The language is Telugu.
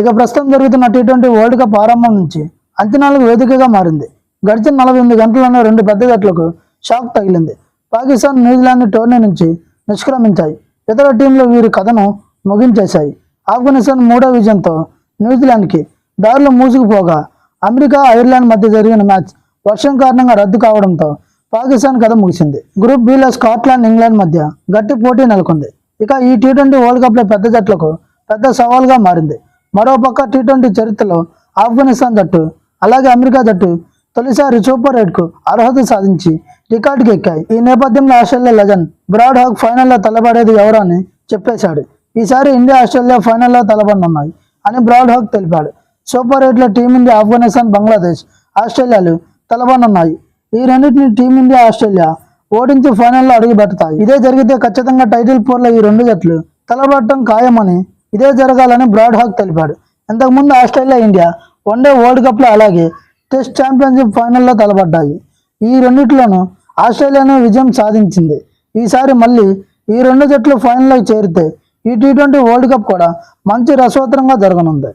ఇక ప్రస్తుతం జరుగుతున్న టీ ట్వంటీ వరల్డ్ కప్ ఆరంభం నుంచి అంచనాలకు వేదికగా మారింది. గడిచిన నలభై ఎనిమిది గంటల్లోనే రెండు పెద్ద జట్లకు షాక్ తగిలింది. పాకిస్తాన్ న్యూజిలాండ్ టోర్నీ నుంచి నిష్క్రమించాయి. ఇతర టీంలు వీరి కథను ముగించేశాయి. ఆఫ్ఘనిస్తాన్ మూడో విజయంతో న్యూజిలాండ్కి దారులు మూసుకుపోగా అమెరికా ఐర్లాండ్ మధ్య జరిగిన మ్యాచ్ వర్షం కారణంగా రద్దు కావడంతో పాకిస్తాన్ కథ ముగిసింది. గ్రూప్ బిలో స్కాట్లాండ్ ఇంగ్లాండ్ మధ్య గట్టి పోటీ నెలకొంది. ఇక ఈ టీ ట్వంటీ వరల్డ్ కప్లో పెద్ద జట్లకు పెద్ద సవాల్గా మారింది. మరోపక్క టీ ట్వంటీ చరిత్రలో ఆఫ్ఘనిస్తాన్ జట్టు అలాగే అమెరికా జట్టు తొలిసారి సూపర్ ఎయిట్కు అర్హత సాధించి రికార్డుకి ఎక్కాయి. ఈ నేపథ్యంలో ఆస్ట్రేలియా లెజెండ్ బ్రాడ్ హాక్ ఫైనల్లో తలపడేది ఎవరు అని చెప్పేశాడు. ఈసారి ఇండియా ఆస్ట్రేలియా ఫైనల్లో తలపడనున్నాయి అని బ్రాడ్ హాక్ తెలిపాడు. సూపర్ ఎయిట్లో టీమిండియా ఆఫ్ఘనిస్తాన్ బంగ్లాదేశ్ ఆస్ట్రేలియాలు తలపడనున్నాయి. ఈ రెండింటిని టీమిండియా ఆస్ట్రేలియా ఓడించి ఫైనల్లో అడుగుపెడతాయి. ఇదే జరిగితే ఖచ్చితంగా టైటిల్ పోర్లో ఈ రెండు జట్లు తలపడటం ఖాయమని ఇదే జరగాలని బ్రాడ్ హాక్ తెలిపాడు. ఇంతకుముందు ఆస్ట్రేలియా ఇండియా వన్డే వరల్డ్ కప్లో అలాగే టెస్ట్ ఛాంపియన్షిప్ ఫైనల్లో తలపడ్డాయి. ఈ రెండిట్లోనూ ఆస్ట్రేలియానే విజయం సాధించింది. ఈసారి మళ్ళీ ఈ రెండు జట్లు ఫైనల్లోకి చేరితే ఈ టీ ట్వంటీ వరల్డ్ కప్ కూడా మంచి రసవత్తరంగా జరగనుంది.